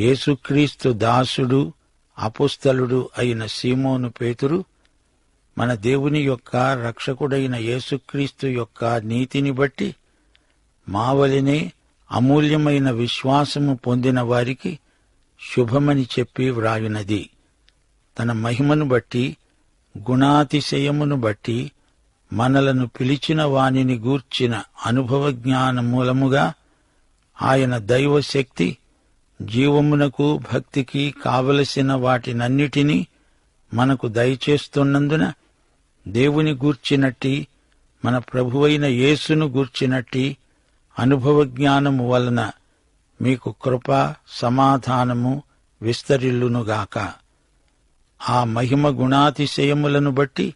యేసుక్రీస్తు దాసుడు అపుస్తలుడు అయిన సీమోను పేతురు మన దేవుని యొక్క రక్షకుడైన యేసుక్రీస్తు యొక్క నీతిని బట్టి మావలినే అమూల్యమైన విశ్వాసము పొందిన వారికి శుభమని చెప్పి వ్రాయునది. తన మహిమను బట్టి గుణాతిశయమును బట్టి మనలను పిలిచిన వానిని గూర్చిన అనుభవ జ్ఞాన మూలముగా ఆయన దైవశక్తి జీవమునకు భక్తికి కావలసిన వాటినన్నిటినీ మనకు దయచేస్తున్నందున దేవుని గూర్చినట్టి మన ప్రభువైన యేసును గూర్చినట్టి అనుభవ జ్ఞానము వలన మీకు కృప సమాధానము విస్తరిల్లునుగాక. ఆ మహిమ గుణాతిశయములను బట్టి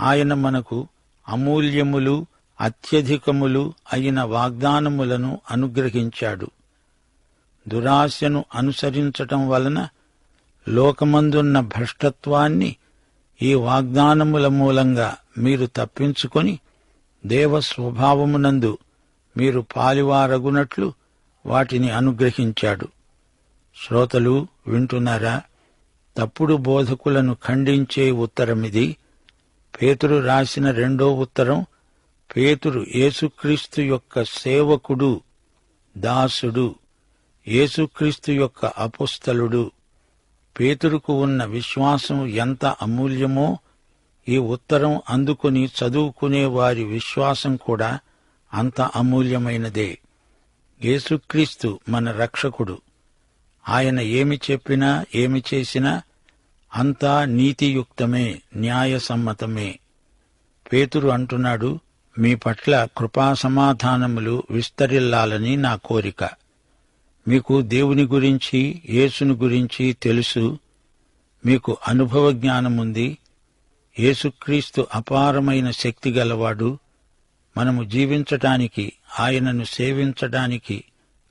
ఆయన మనకు అమూల్యములు అత్యధికములు అయిన వాగ్దానములను అనుగ్రహించాడు. దురాశను అనుసరించటం వలన లోకమందున్న భ్రష్టత్వాన్ని ఈ వాగ్దానముల మూలంగా మీరు తప్పించుకొని దేవ స్వభావమునందు మీరు పాలివారగునట్లు వాటిని అనుగ్రహించాడు. శ్రోతలు వింటున్నారా? తప్పుడు బోధకులను ఖండించే ఉత్తరమిది. పేతురు రాసిన రెండో ఉత్తరం పేతురు యేసుక్రీస్తు యొక్క సేవకుడు దాసుడు. యేసుక్రీస్తు యొక్క అపుస్తలుడు పేతురుకు ఉన్న విశ్వాసం ఎంత అమూల్యమో ఈ ఉత్తరం అందుకుని చదువుకునే వారి విశ్వాసం కూడా అంత అమూల్యమైనదే. యేసుక్రీస్తు మన రక్షకుడు. ఆయన ఏమి చెప్పినా ఏమి చేసినా అంతా నీతియుక్తమే న్యాయసమ్మతమే. పేతురు అంటున్నాడు మీ పట్ల కృపా సమాధానములు విస్తరిల్లాలని నా కోరిక. మీకు దేవుని గురించి యేసుని గురించి తెలుసు. మీకు అనుభవ జ్ఞానముంది యేసుక్రీస్తు అపారమైన శక్తి గలవాడు. మనము జీవించటానికి ఆయనను సేవించటానికి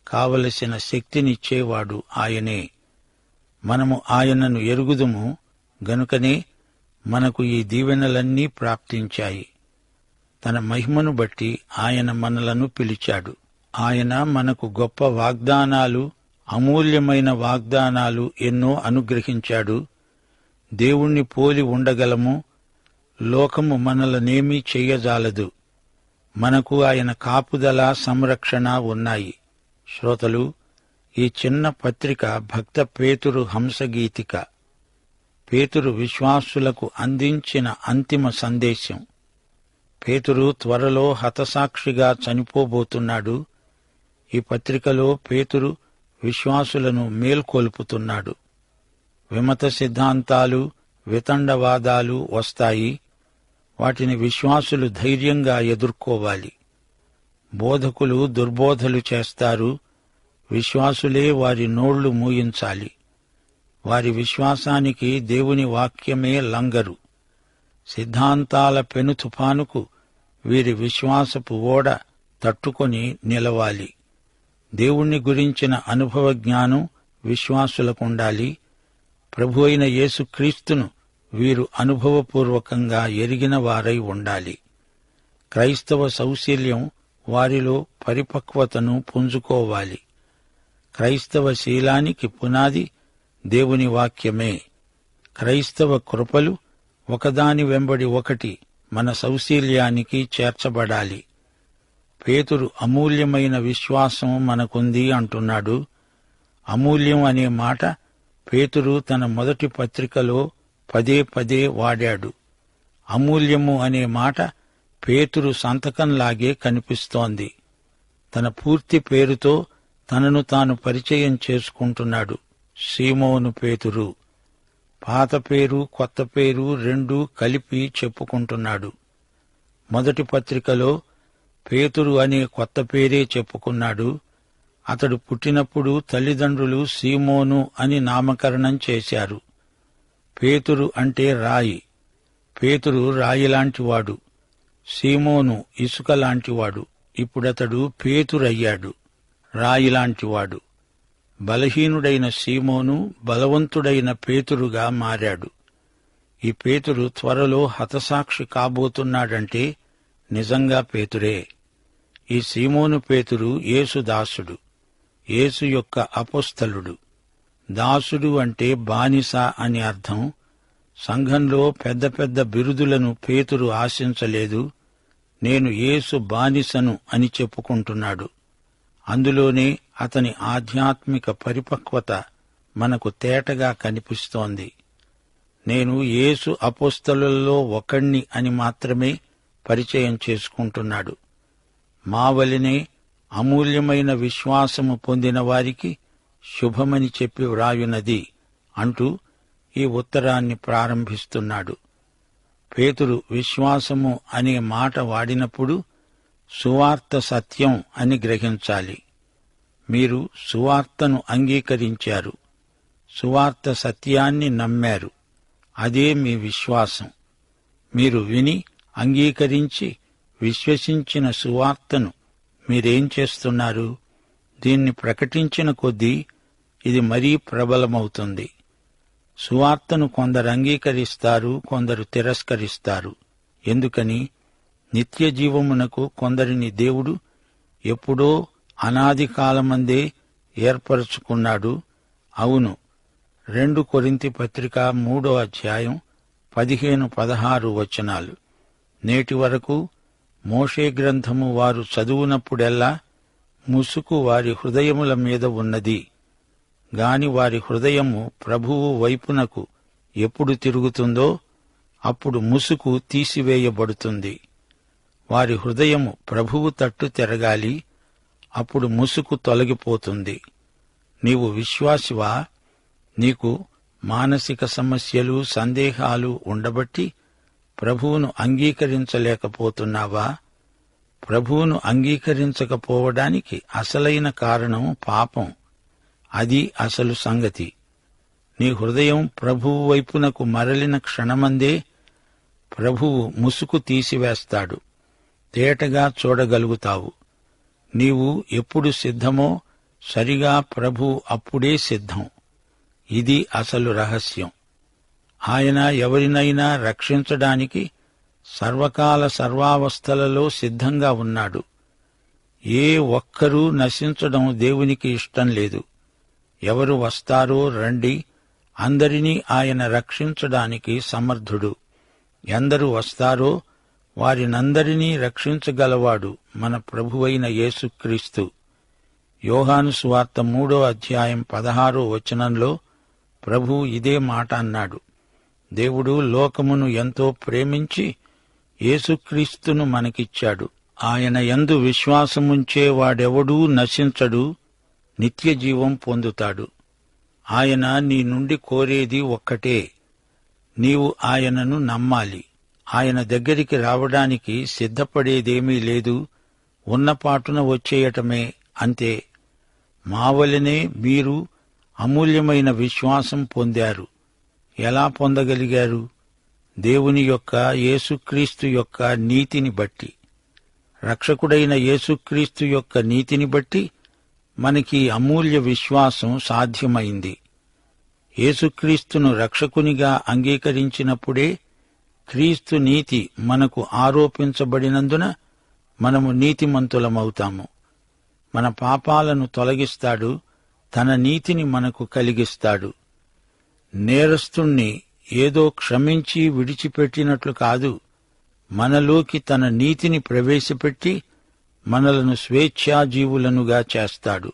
కావలసిన శక్తినిచ్చేవాడు ఆయనే. మనము ఆయనను ఎరుగుదుము గనుకనే మనకు ఈ దీవెనలన్నీ ప్రాప్తించాయి. తన మహిమను బట్టి ఆయన మనలను పిలిచాడు. ఆయన మనకు గొప్ప వాగ్దానాలు అమూల్యమైన వాగ్దానాలు ఎన్నో అనుగ్రహించాడు. దేవుణ్ణి పోలి ఉండగలము. లోకము మనలనేమీ చెయ్యజాలదు మనకు ఆయన కాపుదల సంరక్షణ ఉన్నాయి. శ్రోతలు ఈ చిన్న పత్రిక భక్త పేతురు హంసగీతిక. పేతురు విశ్వాసులకు అందించిన అంతిమ సందేశం. పేతురు త్వరలో హతసాక్షిగా చనిపోబోతున్నాడు. ఈ పత్రికలో పేతురు విశ్వాసులను మేల్కొల్పుతున్నాడు. విమత సిద్ధాంతాలు వితండవాదాలు వస్తాయి. వాటిని విశ్వాసులు ధైర్యంగా ఎదుర్కోవాలి. బోధకులు దుర్బోధలు చేస్తారు. విశ్వాసులే వారి నోళ్ళు మూయించాలి. వారి విశ్వాసానికి దేవుని వాక్యమే లంగరు. సిద్ధాంతాల పెను తుఫానుకు వీరి విశ్వాసపు ఓడ తట్టుకొని నిలవాలి. దేవుణ్ణి గురించిన అనుభవ జ్ఞానం విశ్వాసులకుండాలి ప్రభు అయిన యేసుక్రీస్తును వీరు అనుభవపూర్వకంగా ఎరిగిన వారై ఉండాలి. క్రైస్తవ సౌశీల్యం వారిలో పరిపక్వతను పుంజుకోవాలి. క్రైస్తవ శీలానికి పునాది దేవుని వాక్యమే. క్రైస్తవ కృపలు ఒకదాని వెంబడి ఒకటి మన సౌశీల్యానికి చేర్చబడాలి. పేతురు అమూల్యమైన విశ్వాసం మనకుంది అంటున్నాడు. అమూల్యం అనే మాట పేతురు తన మొదటి పత్రికలో పదే పదే వాడాడు. అమూల్యము అనే మాట పేతురు సంతకంలాగే కనిపిస్తోంది. తన పూర్తి పేరుతో తనను తాను పరిచయం చేసుకుంటున్నాడు సీమోను పేతురు. పాత పేరు కొత్త పేరు రెండూ కలిపి చెప్పుకుంటున్నాడు. మొదటి పత్రికలో పేతురు అనే కొత్త పేరే చెప్పుకున్నాడు. అతడు పుట్టినప్పుడు తల్లిదండ్రులు సీమోను అని నామకరణం చేశారు. పేతురు అంటే రాయి. పేతురు రాయిలాంటివాడు. సీమోను ఇసుక లాంటివాడు ఇప్పుడతడు పేతురయ్యాడు. రాయిలాంటివాడు. బలహీనుడైన సీమోను బలవంతుడైన పేతురుగా మారాడు. ఈ పేతురు త్వరలో హతసాక్షి కాబోతున్నాడంటే నిజంగా పేతురే. ఈ సీమోను పేతురు యేసుదాసుడు యేసు యొక్క అపోస్తలుడు. దాసుడు అంటే బానిస అని అర్థం. సంఘంలో పెద్ద పెద్ద బిరుదులను పేతురు ఆశించలేదు. నేను యేసు బానిసను అని చెప్పుకుంటున్నాడు. అందులోనే అతని ఆధ్యాత్మిక పరిపక్వత మనకు తేటగా కనిపిస్తోంది. నేను యేసు అపోస్తలుల్లో ఒకణ్ణి అని మాత్రమే పరిచయం చేసుకుంటున్నాడు. మా అమూల్యమైన విశ్వాసము పొందిన వారికి శుభమని చెప్పి వ్రాయునది అంటూ ఈ ఉత్తరాన్ని ప్రారంభిస్తున్నాడు. పేతురు విశ్వాసము అనే మాట వాడినప్పుడు సువార్త సత్యం అని గ్రహించాలి. మీరు సువార్తను అంగీకరించారు. సువార్త సత్యాన్ని నమ్మారు. అదే మీ విశ్వాసం. మీరు విని అంగీకరించి విశ్వసించిన సువార్తను మీరేం చేస్తున్నారు? దీన్ని ప్రకటించిన కొద్దీ ఇది మరీ ప్రబలమవుతుంది. సువార్తను కొందరు అంగీకరిస్తారు కొందరు తిరస్కరిస్తారు. ఎందుకని? నిత్య జీవమునకు కొందరిని దేవుడు ఎప్పుడో అనాది కాలమందే ఏర్పరచుకున్నాడు. అవును రెండు కొరింతి పత్రిక మూడో అధ్యాయం పదిహేను పదహారు వచనాలు. నేటి వరకు మోషే గ్రంథము వారు చదువునప్పుడెల్లా ముసుకు వారి హృదయముల మీద ఉన్నది. గాని వారి హృదయము ప్రభువు వైపునకు ఎప్పుడు తిరుగుతుందో అప్పుడు ముసుకు తీసివేయబడుతుంది. వారి హృదయము ప్రభువు తట్టు తిరగాలి అప్పుడు ముసుకు తొలగిపోతుంది. నీవు విశ్వాసివా? నీకు మానసిక సమస్యలు సందేహాలు ఉండబట్టి ప్రభువును అంగీకరించలేకపోతున్నావా? ప్రభువును అంగీకరించకపోవడానికి అసలైన కారణం పాపం. అది అసలు సంగతి. నీ హృదయం ప్రభువు వైపునకు మరలిన క్షణమందే ప్రభువు ముసుకు తీసివేస్తాడు. తేటగా చూడగలుగుతావు. నీవు ఎప్పుడు సిద్ధమో సరిగా ప్రభు అప్పుడే సిద్ధం. ఇది అసలు రహస్యం. ఆయన ఎవరినైనా రక్షించడానికి సర్వకాల సర్వావస్థలలో సిద్ధంగా ఉన్నాడు. ఏ ఒక్కరూ నశించడం దేవునికి ఇష్టం లేదు. ఎవరు వస్తారో రండి. అందరినీ ఆయన రక్షించడానికి సమర్థుడు. ఎందరు వస్తారో వారినందరినీ రక్షించగలవాడు మన ప్రభువైన యేసుక్రీస్తు. యోహాను సువార్త మూడో అధ్యాయం పదహారో వచనంలో ప్రభు ఇదే మాట అన్నాడు. దేవుడు లోకమును ఎంతో ప్రేమించి యేసుక్రీస్తును మనకిచ్చాడు. ఆయన యందు విశ్వాసముంచే వాడెవడూ నశించడు నిత్యజీవం పొందుతాడు. ఆయన నీ నుండి కోరేది ఒక్కటే. నీవు ఆయనను నమ్మాలి. ఆయన దగ్గరికి రావడానికి సిద్ధపడేదేమీ లేదు. ఉన్నపాటున వచ్చేయటమే అంతే. మావలనే మీరు అమూల్యమైన విశ్వాసం పొందారు. ఎలా పొందగలిగారు? దేవుని యొక్క యేసుక్రీస్తు యొక్క నీతిని బట్టి. రక్షకుడైన యేసుక్రీస్తు యొక్క నీతిని బట్టి మనకి అమూల్య విశ్వాసం సాధ్యమైంది. యేసుక్రీస్తును రక్షకునిగా అంగీకరించినప్పుడే క్రీస్తు నీతి మనకు ఆరోపించబడినందున మనము నీతిమంతులమవుతాము. మన పాపాలను తొలగిస్తాడు తన నీతిని మనకు కలిగిస్తాడు. నేరస్తుణ్ణి ఏదో క్షమించి విడిచిపెట్టినట్లు కాదు. మనలోకి తన నీతిని ప్రవేశపెట్టి మనలను స్వేచ్ఛాజీవులనుగా చేస్తాడు.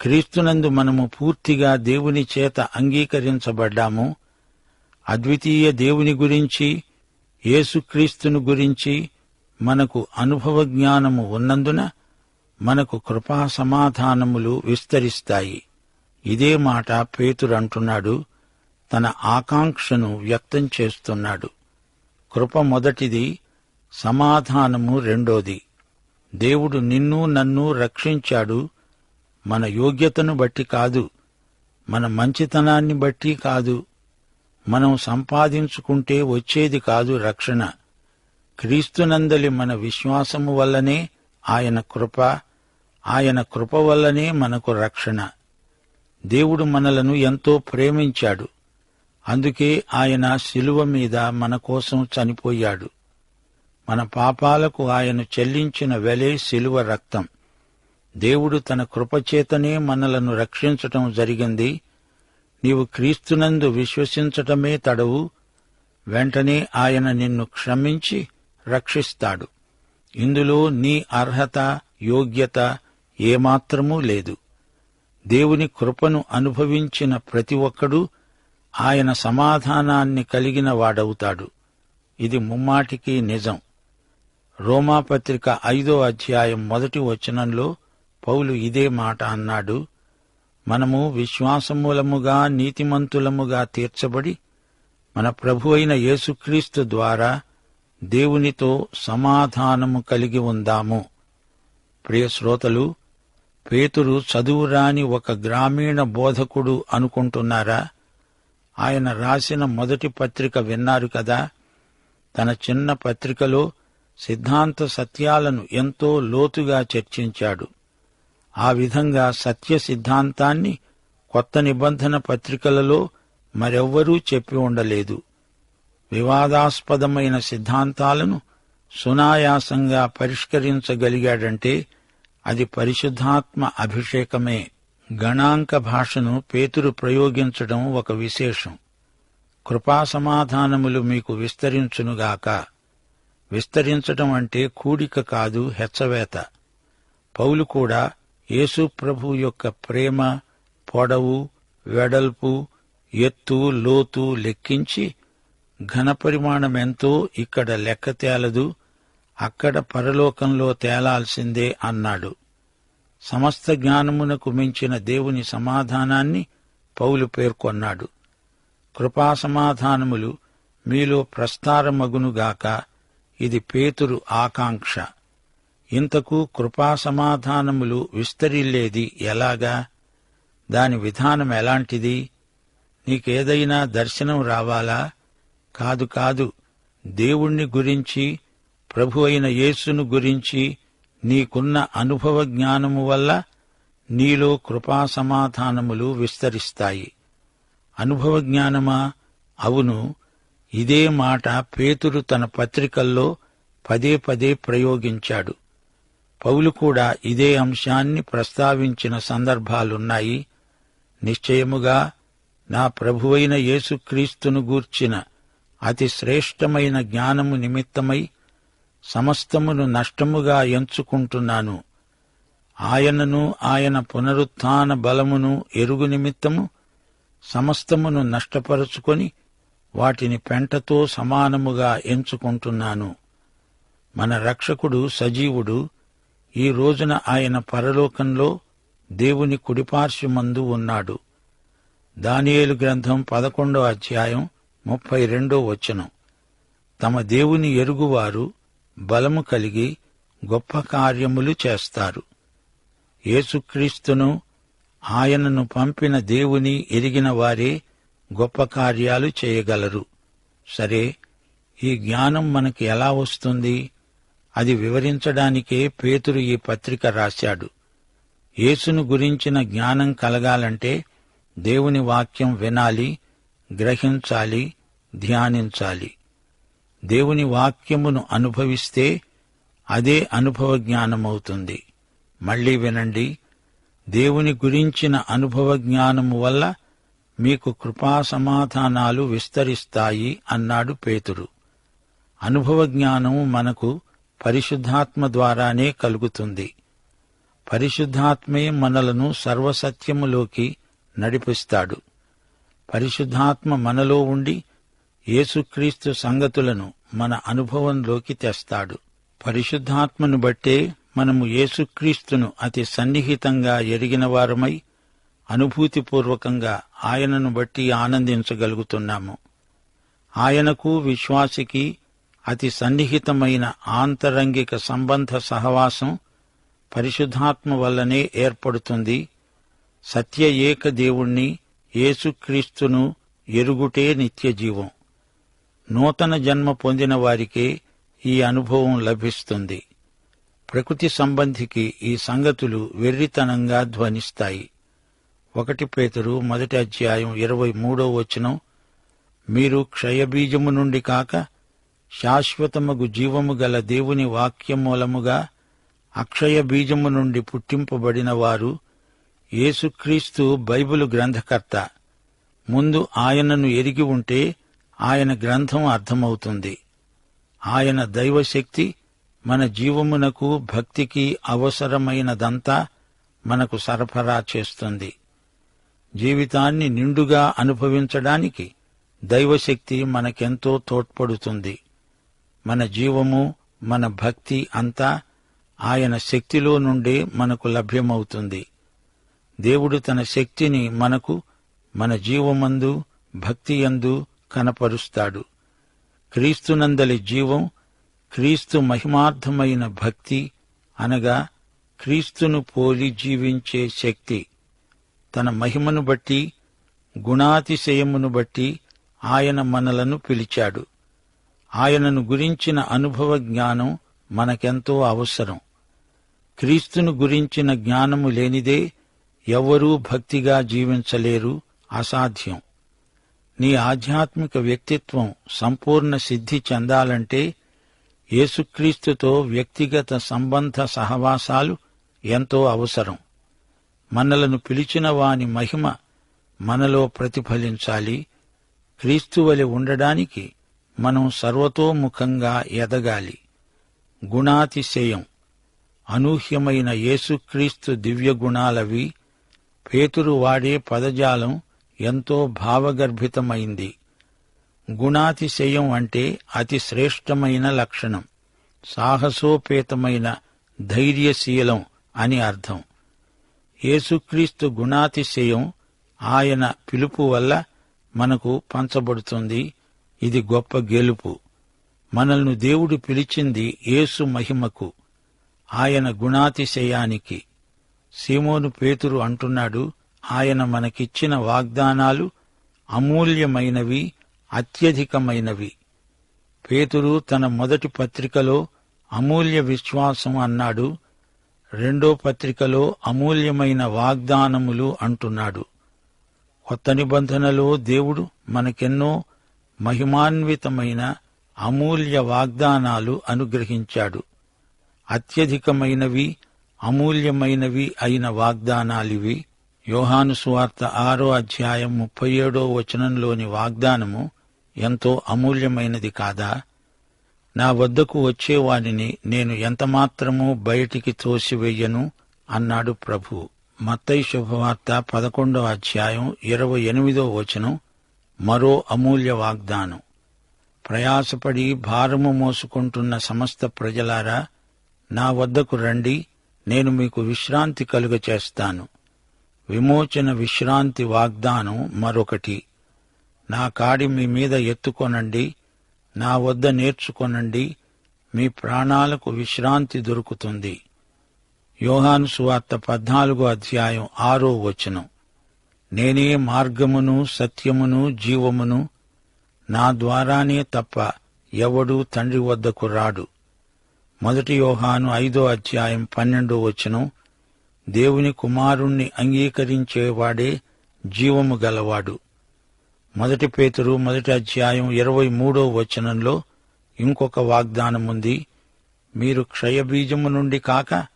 క్రీస్తునందు మనము పూర్తిగా దేవుని చేత అంగీకరించబడ్డాము. అద్వితీయ దేవుని గురించి యేసుక్రీస్తును గురించి మనకు అనుభవ జ్ఞానము ఉన్నందున మనకు కృపా సమాధానములు విస్తరిస్తాయి. ఇదే మాట పేతురంటున్నాడు. తన ఆకాంక్షను వ్యక్తం చేస్తున్నాడు. కృప మొదటిది సమాధానము రెండోది. దేవుడు నిన్ను నన్ను రక్షించాడు. మన యోగ్యతను బట్టి కాదు. మన మంచితనాన్ని బట్టి కాదు. మనం సంపాదించుకుంటే వచ్చేది కాదు రక్షణ. క్రీస్తునందలి మన విశ్వాసము వల్లనే ఆయన కృప ఆయన కృప వల్లనే మనకు రక్షణ. దేవుడు మనలను ఎంతో ప్రేమించాడు. అందుకే ఆయన శిలువ మీద మన కోసం చనిపోయాడు. మన పాపాలకు ఆయన చెల్లించిన వెలే శిలువ రక్తం. దేవుడు తన కృపచేతనే మనలను రక్షించటం జరిగింది. నీవు క్రీస్తునందు విశ్వసించటమే తడవు. వెంటనే ఆయన నిన్ను క్షమించి రక్షిస్తాడు. ఇందులో నీ అర్హత యోగ్యత ఏమాత్రమూ లేదు. దేవుని కృపను అనుభవించిన ప్రతి ఒక్కడూ ఆయన సమాధానాన్ని కలిగిన వాడవుతాడు. ఇది ముమ్మాటికి నిజం. రోమాపత్రిక ఐదో అధ్యాయం మొదటి వచనంలో పౌలు ఇదే మాట అన్నాడు. మనము విశ్వాసమూలముగా నీతిమంతులముగా తీర్చబడి మన ప్రభు అయిన యేసుక్రీస్తు ద్వారా దేవునితో సమాధానము కలిగి ఉందాము. ప్రియ శ్రోతలు పేతురు చదువురాని ఒక గ్రామీణ బోధకుడు అనుకుంటున్నారా? ఆయన రాసిన మొదటి పత్రిక విన్నారు కదా. తన చిన్న పత్రికలో సిద్ధాంత సత్యాలను ఎంతో లోతుగా చర్చించాడు. ఆ విధంగా సత్య సిద్ధాంతాన్ని కొత్త నిబంధన పత్రికలలో మరెవ్వరూ చెప్పి ఉండలేదు. వివాదాస్పదమైన సిద్ధాంతాలను సునాయాసంగా పరిష్కరించగలిగాడంటే అది పరిశుద్ధాత్మ అభిషేకమే. గణాంక భాషను పేతురు ప్రయోగించడం ఒక విశేషం. కృపాసమాధానములు మీకు విస్తరించునుగాక విస్తరించటం అంటే కూడిక కాదు హెచ్చవేత. పౌలు కూడా యేసు ప్రభు యొక్క ప్రేమ పొడవు వెడల్పు ఎత్తు లోతు లెక్కించి ఘనపరిమాణమెంతో ఇక్కడ లెక్క తేలదు అక్కడ పరలోకంలో తేలాల్సిందే అన్నాడు. సమస్త జ్ఞానమునకు మించిన దేవుని సమాధానాన్ని పౌలు పేర్కొన్నాడు. కృపాసమాధానములు మీలో ప్రస్తారమగునుగాక ఇది పేతురు ఆకాంక్ష. ఇంతకు కృపాసమాధానములు విస్తరిల్లేది ఎలాగా? దాని విధానం ఎలాంటిది? నీకేదైనా దర్శనం రావాలా? కాదు కాదు దేవుణ్ణి గురించి ప్రభు అయిన యేసును గురించి నీకున్న అనుభవ జ్ఞానము వల్ల నీలో కృపా సమాధానములు విస్తరిస్తాయి. అనుభవ జ్ఞానమా అవును. ఇదే మాట పేతురు తన పత్రికల్లో పదే పదే ప్రయోగించాడు. పౌలు కూడా ఇదే అంశాన్ని ప్రస్తావించిన సందర్భాలున్నాయి. నిశ్చయముగా నా ప్రభువైన యేసుక్రీస్తును గూర్చిన అతి శ్రేష్టమైన జ్ఞానము నిమిత్తమై సమస్తమును నష్టముగా ఎంచుకుంటున్నాను. ఆయనను ఆయన పునరుత్థాన బలమును ఎరుగు నిమిత్తము సమస్తమును నష్టపరుచుకొని వాటిని పెంటతో సమానముగా ఎంచుకుంటున్నాను. మన రక్షకుడు సజీవుడు. ఈ రోజున ఆయన పరలోకంలో దేవుని కుడిపార్శ్వమందు ఉన్నాడు. దానియేలు గ్రంథం పదకొండో అధ్యాయం ముప్పై రెండో వచనం. తమ దేవుని ఎరుగువారు బలము కలిగి గొప్ప కార్యములు చేస్తారు. యేసుక్రీస్తును ఆయనను పంపిన దేవుని ఎరిగిన వారే గొప్ప కార్యాలు చేయగలరు. సరే ఈ జ్ఞానం మనకి ఎలా వస్తుంది? అది వివరించడానికే పేతురు ఈ పత్రిక రాశాడు. యేసును గురించిన జ్ఞానం కలగాలంటే దేవుని వాక్యం వినాలి గ్రహించాలి ధ్యానించాలి. దేవుని వాక్యమును అనుభవిస్తే అదే అనుభవ జ్ఞానమవుతుంది. మళ్ళీ వినండి దేవుని గురించిన అనుభవ జ్ఞానము వల్ల మీకు కృపా సమాధానాలు విస్తరిస్తాయి అన్నాడు పేతురు. అనుభవ జ్ఞానము మనకు పరిశుద్ధాత్మ ద్వారానే కలుగుతుంది. పరిశుద్ధాత్మే మనలను సర్వసత్యములోకి నడిపిస్తాడు. పరిశుద్ధాత్మ మనలో ఉండి యేసుక్రీస్తు సంగతులను మన అనుభవంలోకి తెస్తాడు. పరిశుద్ధాత్మను బట్టే మనము యేసుక్రీస్తును అతి సన్నిహితంగా ఎరిగిన వారమై అనుభూతిపూర్వకంగా ఆయనను బట్టి ఆనందించగలుగుతున్నాము. ఆయనకు విశ్వాసికి అతి సన్నిహితమైన ఆంతరంగిక సంబంధ సహవాసం పరిశుద్ధాత్మ వల్లనే ఏర్పడుతుంది. సత్య ఏక దేవుణ్ణి యేసుక్రీస్తును ఎరుగుటే నిత్యజీవం. నూతన జన్మ పొందిన వారికి ఈ అనుభవం లభిస్తుంది. ప్రకృతి సంబంధికి ఈ సంగతులు వెర్రితనంగా ధ్వనిస్తాయి. ఒకటి పేతురు మొదటి అధ్యాయం ఇరవై మూడో వచనం మీరు క్షయబీజము నుండి కాక శాశ్వతమగు జీవము గల దేవుని వాక్యం మూలముగా అక్షయ బీజము నుండి పుట్టింపబడిన వారు యేసుక్రీస్తు బైబిలు గ్రంథకర్త. ముందు ఆయనను ఎరిగి ఉంటే ఆయన గ్రంథం అర్థమవుతుంది. ఆయన దైవశక్తి మన జీవమునకు భక్తికి అవసరమైనదంతా మనకు సరఫరా చేస్తుంది. జీవితాన్ని నిండుగా అనుభవించడానికి దైవశక్తి మనకెంతో తోడ్పడుతుంది. మన జీవము మన భక్తి అంతా ఆయన శక్తిలో నుండే మనకు లభ్యమవుతుంది. దేవుడు తన శక్తిని మనకు మన జీవమందు భక్తియందు కనపరుస్తాడు. క్రీస్తునందలి జీవం క్రీస్తు మహిమార్థమైన భక్తి అనగా క్రీస్తును పోలి జీవించే శక్తి. తన మహిమను బట్టి గుణాతిశయమును బట్టి ఆయన మనలను పిలిచాడు. ఆయనను గురించిన అనుభవ జ్ఞానం మనకెంతో అవసరం. క్రీస్తును గురించిన జ్ఞానము లేనిదే ఎవ్వరూ భక్తిగా జీవించలేరు అసాధ్యం. నీ ఆధ్యాత్మిక వ్యక్తిత్వం సంపూర్ణ సిద్ధి చెందాలంటే యేసుక్రీస్తుతో వ్యక్తిగత సంబంధ సహవాసాలు ఎంతో అవసరం. మనలను పిలిచిన వాని మహిమ మనలో ప్రతిఫలించాలి. క్రీస్తువలి ఉండడానికి మనం సర్వతోముఖంగా ఎదగాలి. గుణాతిశయం. అనూహ్యమైన యేసుక్రీస్తు దివ్య గుణాలవి పేతురు వాడే పదజాలం ఎంతో భావగర్భితమైంది. గుణాతిశయం అంటే అతి శ్రేష్టమైన లక్షణం. సాహసోపేతమైన ధైర్యశీలం అని అర్థం. యేసుక్రీస్తు గుణాతిశయం ఆయన పిలుపు వల్ల మనకు పంచబడుతుంది. ఇది గొప్ప గెలుపు. మనల్ని దేవుడు పిలిచింది యేసు మహిమకు ఆయన గుణాతిశయానికి. సీమోను పేతురు అంటున్నాడు ఆయన మనకిచ్చిన వాగ్దానాలు అమూల్యమైనవి అత్యధికమైనవి. పేతురు తన మొదటి పత్రికలో అమూల్య విశ్వాసం అన్నాడు రెండో పత్రికలో అమూల్యమైన వాగ్దానములు అంటున్నాడు. కొత్త నిబంధనలో దేవుడు మనకెన్నో మహిమాన్వితమైన అమూల్య వాగ్దానాలు అనుగ్రహించాడు. అత్యధికమైనవి అమూల్యమైనవి అయిన వాగ్దానాలివి. యోహాను సువార్త ఆరో అధ్యాయం ముప్పై ఏడో వచనంలోని వాగ్దానము ఎంతో అమూల్యమైనది కాదా? నా వద్దకు వచ్చేవానిని నేను ఎంతమాత్రమూ బయటికి తోసివెయ్యను అన్నాడు ప్రభు. మత్తై శుభవార్త పదకొండో అధ్యాయం ఇరవై ఎనిమిదో వచనం మరో అమూల్య వాగ్దానం. ప్రయాసపడి భారము మోసుకుంటున్న సమస్త ప్రజలారా నా వద్దకు రండి నేను మీకు విశ్రాంతి కలుగ చేస్తాను విమోచన విశ్రాంతి వాగ్దానం మరొకటి. నా కాడి మీ మీద ఎత్తుకొనండి నా వద్ద నేర్చుకొనండి మీ ప్రాణాలకు విశ్రాంతి దొరుకుతుంది. యోహాను సువార్త పద్నాలుగో అధ్యాయం ఆరో వచనం. నేనే మార్గమును సత్యమును జీవమును నా ద్వారానే తప్ప ఎవడూ తండ్రి వద్దకు రాడు. మొదటి యోహాను ఐదో అధ్యాయం పన్నెండో వచనం. దేవుని కుమారుణ్ణి అంగీకరించేవాడే జీవము గలవాడు. మొదటి పేతురు మొదటి అధ్యాయం ఇరవై మూడో వచనంలో ఇంకొక వాగ్దానముంది. మీరు క్షయబీజము నుండి కాక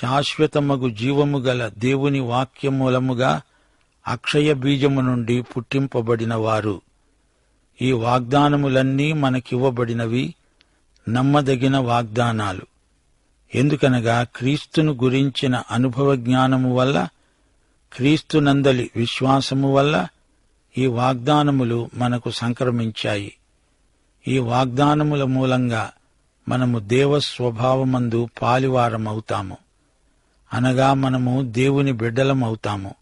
శాశ్వతమగు జీవము గల దేవుని వాక్యమూలముగా అక్షయ బీజము నుండి పుట్టింపబడిన వారు ఈ వాగ్దానములన్నీ మనకివ్వబడినవి నమ్మదగిన వాగ్దానాలు. ఎందుకనగా క్రీస్తును గురించిన అనుభవ జ్ఞానము వల్ల క్రీస్తునందలి విశ్వాసము వల్ల ఈ వాగ్దానములు మనకు సంక్రమించాయి. ఈ వాగ్దానముల మూలంగా మనము దేవ స్వభావమందు పాలివారమవుతాము. అనగా మనము దేవుని బిడ్డలమవుతాము.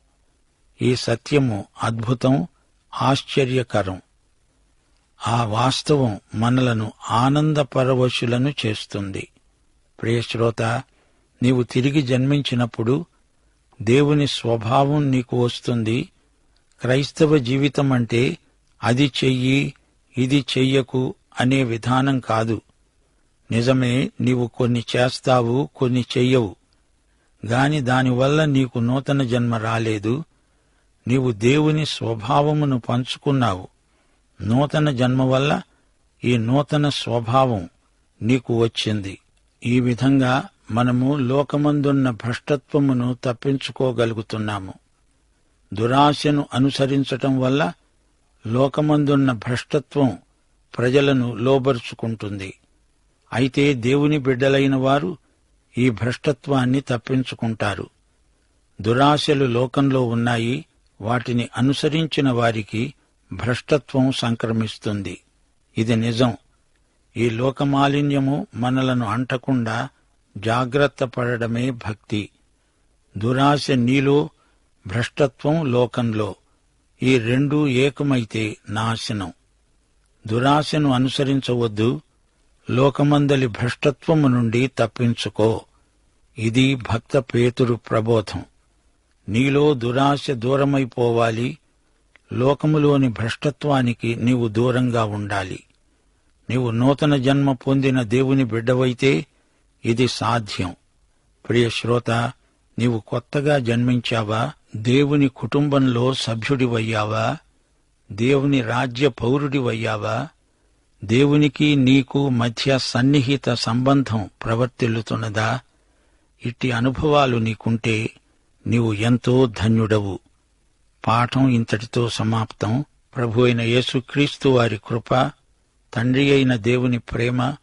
ఈ సత్యము అద్భుతం ఆశ్చర్యకరం. ఆ వాస్తవం మనలను ఆనందపరవశులను చేస్తుంది. ప్రియశ్రోత నీవు తిరిగి జన్మించినప్పుడు దేవుని స్వభావం నీకు వస్తుంది. క్రైస్తవ జీవితం అంటే అది చెయ్యి ఇది చెయ్యకు అనే విధానం కాదు. నిజమే నీవు కొన్ని చేస్తావు కొన్ని చెయ్యవు. గాని దానివల్ల నీకు నూతన జన్మ రాలేదు. నీవు దేవుని స్వభావమును పంచుకున్నావు. నూతన జన్మ వల్ల ఈ నూతన స్వభావం నీకు వచ్చింది. ఈ విధంగా మనము లోకమందున్న భ్రష్టత్వమును తప్పించుకోగలుగుతున్నాము. దురాశను అనుసరించటం వల్ల లోకమందున్న భ్రష్టత్వం ప్రజలను లోబరుచుకుంటుంది. అయితే దేవుని బిడ్డలైన వారు ఈ భ్రష్టత్వాన్ని తప్పించుకుంటారు. దురాశలు లోకంలో ఉన్నాయి వాటిని అనుసరించిన వారికి భ్రష్టత్వం సంక్రమిస్తుంది. ఇది నిజం. ఈ లోకమాలిన్యము మనలను అంటకుండా జాగ్రత్త పడడమే భక్తి. దురాశ నీలో భ్రష్టత్వం లోకంలో. ఈ రెండూ ఏకమైతే నాశనం. దురాశను అనుసరించవద్దు. లోకమందలి భ్రష్టత్వము నుండి తప్పించుకో. ఇది భక్త పేతురు ప్రబోధం. నీలో దురాశ దూరమైపోవాలి. లోకములోని భ్రష్టత్వానికి నీవు దూరంగా ఉండాలి. నీవు నూతన జన్మ పొందిన దేవుని బిడ్డవైతే ఇది సాధ్యం. ప్రియ శ్రోత నీవు కొత్తగా జన్మించావా? దేవుని కుటుంబంలో సభ్యుడివయ్యావా? దేవుని రాజ్య పౌరుడివయ్యావా? దేవునికి నీకు మధ్య సన్నిహిత సంబంధం ప్రవర్తిల్లుతున్నదా? ఇట్టి అనుభవాలు నీకుంటే నీవు ఎంతో ధన్యుడవు. పాఠం ఇంతటితో సమాప్తం. ప్రభు అయిన యేసుక్రీస్తు వారి కృప తండ్రి అయిన దేవుని ప్రేమ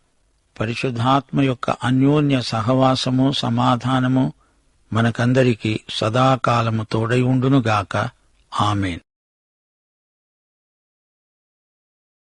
పరిశుద్ధాత్మ యొక్క అన్యోన్య సహవాసము సమాధానము మనకందరికీ సదాకాలము తోడై ఉండునుగాక. ఆమెన్.